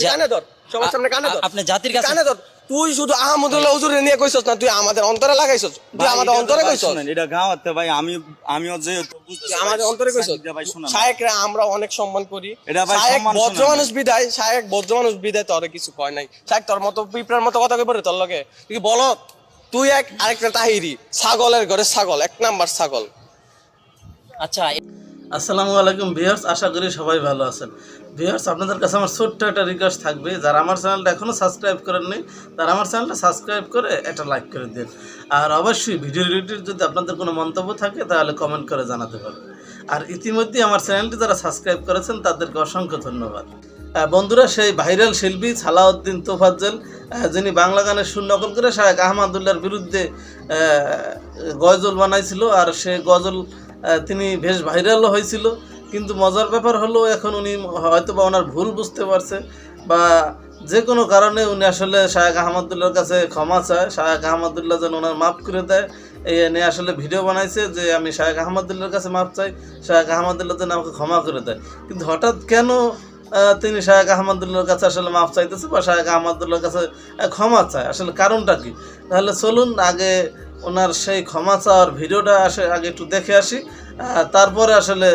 যে- কানে ধর সবার সামনে কানে ধর। আপনি জাতির কাছে কানে ধর তুই শুধু আহমদুল্লাহ হুজুরে নিয়ে কইছস না তুই আমাদের অন্তরে লাগাইছস তুই আমাদের অন্তরে কইছস। এটা গাঁওয়াতে ভাই আমি আমিও যে আমাদের অন্তরে কইছস। শায়েকরা আমরা অনেক সম্মান করি। এটা ভাই শায়েক সম্মান ভদ্র মানুষ বিদায় শায়েক ভদ্র মানুষ বিদায় তোরে কিছু কয় নাই। শায়েক তোর মতো পিঁপড়ার মতো কথা কই পারে তোর লগে? তুই বল তুই এক আরেকটা তাহিরি ছাগলের ঘরে ছাগল এক নাম্বার ছাগল। আচ্ছা আসসালামু আলাইকুম ভিউয়ার্স, আশা করি সবাই ভালো আছেন। ভিউয়ার্স, আপনাদের কাছে আমার ছোট্ট একটা রিকোয়েস্ট থাকবে। যারা আমার চ্যানেলটা এখনও সাবস্ক্রাইব করেননি, তারা আমার চ্যানেলটা সাবস্ক্রাইব করে একটা লাইক করে দিন। আর অবশ্যই ভিডিও রিলেটেড যদি আপনাদের কোনো মন্তব্য থাকে, তাহলে কমেন্ট করে জানাতে পারবেন। আর ইতিমধ্যে আমার চ্যানেলটি যারা সাবস্ক্রাইব করেছেন, তাদেরকে অসংখ্য ধন্যবাদ। বন্ধুরা, সেই ভাইরাল শিল্পী সালাউদ্দিন তোফাজ্জল যিনি বাংলা গানের সুর নকল করে শাহেক আহমদুল্লাহর বিরুদ্ধে গজল বানাইছিল। আর সে গজল তিনি বেশ ভাইরালও হয়েছিল। কিন্তু মজার ব্যাপার হলো, এখন উনি হয়তো বা ওনার ভুল বুঝতে পারছে বা যে কোনো কারণে উনি আসলে শাহেক আহমদুল্লাহর কাছে ক্ষমা চায়। শাহেক আহমদুল্লাহ যেন ওনার মাফ করে দেয়। এই নিয়ে আসলে ভিডিও বানাইছে যে, আমি শাহেক আহমদুল্লাহর কাছে মাফ চাই শাহেক আহমদুল্লাহ যেন আমাকে ক্ষমা করে দেয়। কিন্তু হঠাৎ কেন তিনি শাহেক আহমদুল্লাহর কাছে আসলে মাফ চাইতেছে বা শাহেক আহমদুল্লাহর কাছে ক্ষমা চায়? আসলে কারণটা কি? তাহলে চলুন আগে ওনার সেই ক্ষমা চাওয়ার ভিডিওটা আসে আগে একটু দেখে আসি। তারপরে আসলে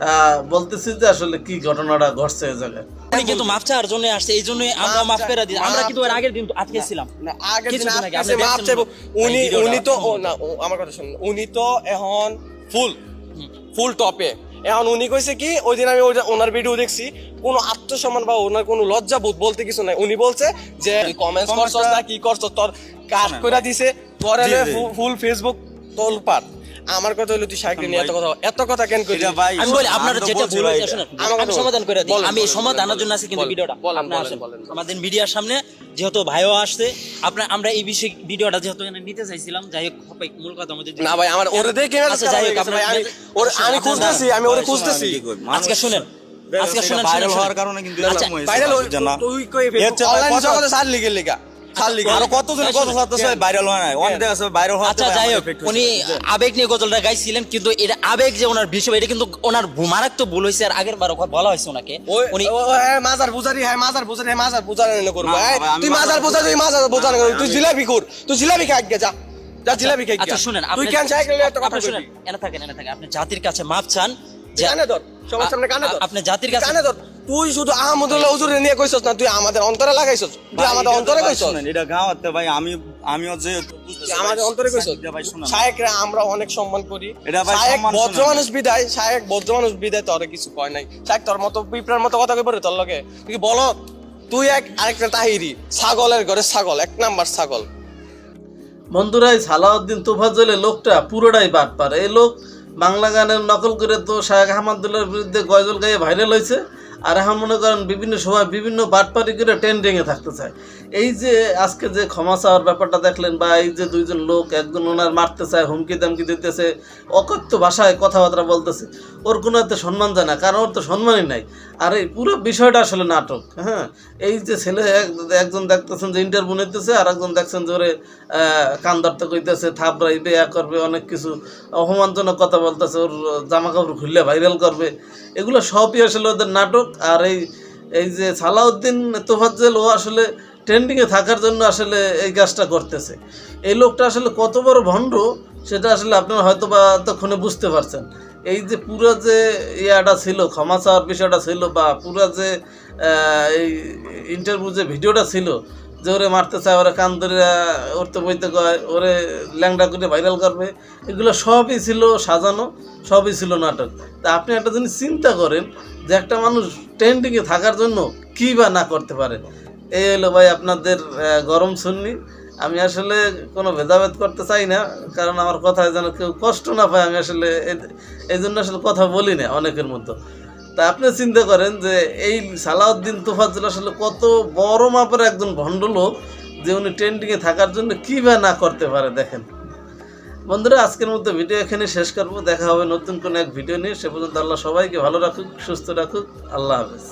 আহ, বলতেছি যে আসলে কি ঘটনাটা ঘটছে এই জায়গায়। উনি কিন্তু মাফ চাওয়ার জন্য আসছে এই জন্যই আমরা মাফ করে দিই। আমরা কিন্তু এর আগের দিন আটকে ছিলাম। না আগের চাইব উনি উনি তো না ও, আমার কথা শুনুন। উনি তো এখন ফুল ফুল টপে এখন উনি কইছে কি ওই দিন আমি ওই- ওনার ভিডিও দেখছি কোনো আত্মসম্মান বা ওনার কোনো লজ্জা বোধ বলতে কিছু নাই। উনি বলছে যে কমেন্টস করছস না কি করছস? তোর কাজ কইরা দিছে জি। ফুল ফেসবুক তোলপাট আমার কথা হলো তুই সাইকেল নিয়ে এত কথা এত কথা কেন কইলি? ভাই আমি বলি আপনার যেটা ভুল হয়েছে শুনুন আমি সমাধান করে দিই। আমি এই সমাধানের জন্য আছে কিন্তু ভিডিওটা আপনি আসেন। আমাদের মিডিয়ার সামনে যেহেতু ভাইও আসছে আপনার আমরা এই বিষয়ে ভিডিওটা যেহেতু এখানে নিতে চাইছিলাম যাই হোক ভাই, মূল কথা আমাদের না ভাই আমার ওরে দেখে আচ্ছা যাই হোক আপনার আমি ওরে আমি খুঁজতেছি আমি ওরে খুঁজতেছি। আজকে শুনেন আজকে শুনেন শুনেন, হওয়ার কারণে কিন্তু আচ্ছা, এরকম হয়েছে, ভাইরাল তুই কই অনলাইন জগতে সার লিগা। সার আরও কতজন ভাইরাল হয় না অনেক দেখা ভাইরাল হওয়াতে আচ্ছা যাই হোক উনি আবেগ নিয়ে গজলটা গাইছিলেন কিন্তু এটা আবেগ যে ওনার বিষয় এটা কিন্তু ওনার মারাত্মক ভুল হয়েছে আর আগের বার বলা হয়েছে ওনাকে। উনি ও- ও- হ্যাঁ, মাজার হ্যাঁ মাজার হ্যাঁ মাজার বুজারি এনে করব। না, ভাই, আমি তুই মাজার মাজার তুই মাজার বুজারি করবি। তুই জিলাপি কর তুই জিলাপি খাই যা। যা জিলাপি খাই আচ্ছা শুনেন তুই আপনি- কেন সাইকেল কথা শুনেন এনে থাকেন এনে থাকেন। আপনি জাতির কাছে মাপ চান যে কানে ধর সবার সামনে কানে ধর। আপনি জাতির কাছে কানে ধর। তুই শুধু আহমদুল্লাহ হুজুরে নিয়ে কইছস না? তুই আমাদের অন্তরে লাগাইছস? তুই আমাদের অন্তরে কইছস? এটা গাঁওয়াতে ভাই আমি আমিও যে আমাদের অন্তরে কইছস? ভাই শোনা শায়েকরা আমরা অনেক সম্মান করি। এটা ভাই শায়েক ভদ্র মানুষ বিদায় শায়েক ভদ্র মানুষ বিদায় তোরে কিছু কয় নাই। শায়েক তোর মতো পিঁপড়ার মতো কথা কই পারে তোর লগে? তুই কি বল? তুই এক আরেকটা তাহিরি ছাগলের ঘরে ছাগল এক নাম্বার ছাগল। বন্ধুরা এই সালাউদ্দিন তোফাজ্জলের লোকটা পুরোটাই বাদ পারে এই লোক বাংলা গানের নকল করে তো শাহেখ আহমদুল্লাহর বিরুদ্ধে গজল গাইয়ে ভাইরাল হয়েছে আর এখন মনে করেন বিভিন্ন সময় বিভিন্ন বাটপারি করে ট্রেন্ডিংয়ে থাকতে চায়। এই যে আজকে যে ক্ষমা চাওয়ার ব্যাপারটা দেখলেন বা এই যে দুইজন লোক একজন ওনার মারতে চায়, হুমকি দামকি দিতেছে, অকথ্য ভাষায় কথাবার্তা বলতেছে, ওর কোনো এত সম্মান যায় না, কারণ ওর তো সম্মানই নাই। আর এই পুরো বিষয়টা আসলে নাটক হ্যাঁ? এই যে ছেলে এক- একজন দেখতেছেন যে ইন্টারভিউ নিতেছে আর একজন দেখছেন যে ওরে কান ধরতে কইতেছে, থাপড়াইবে, ইয়া করবে, অনেক কিছু অপমানজনক কথা বলতেছে, ওর জামা কাপড় খুললে ভাইরাল করবে। এগুলো সবই আসলে ওদের নাটক আর এই এই যে সালাউদ্দিন তোফাজ্জেল, ও আসলে ট্রেন্ডিংয়ে থাকার জন্য আসলে এই কাজটা করতেছে। এই লোকটা আসলে কত বড় ভণ্ড, সেটা আসলে আপনারা হয়তো বা তখনই বুঝতে পারছেন। এই যে পুরো যে ইয়াটা ছিল, ক্ষমা চাওয়ার বিষয়টা ছিল বা পুরো যে এই ইন্টারভিউ যে ভিডিওটা ছিল যে ওরে মারতে চায়, ওরে কান ধরে উঠতে বইতে কয়, ওরে ল্যাংডা করে ভাইরাল করবে, এগুলো সবই ছিল সাজানো, সবই ছিল নাটক। তা আপনি একটা জিনিস চিন্তা করেন যে একটা মানুষ ট্রেন্ডিংয়ে থাকার জন্য কী বা না করতে পারে। এই হলো ভাই আপনাদের গরম শুননি আমি আসলে কোনো ভেদাভেদ করতে চাই না, কারণ আমার কথায় যেন কেউ কষ্ট না পায়, আমি আসলে এই জন্য আসলে কথা বলি না অনেকের মতো। তা আপনি চিন্তা করেন যে এই সালাউদ্দিন তোফাজুল আসলে কত বড় মাপের একজন ভণ্ড লোক যে উনি ট্রেন্ডিংয়ে থাকার জন্য কী বা না করতে পারে দেখেন। বন্ধুরা, আজকের মতো ভিডিও এখানে শেষ করব। দেখা হবে নতুন কোনো এক ভিডিও নিয়ে। সে পর্যন্ত আল্লাহ সবাইকে ভালো রাখুক, সুস্থ রাখুক। আল্লাহ হাফেজ।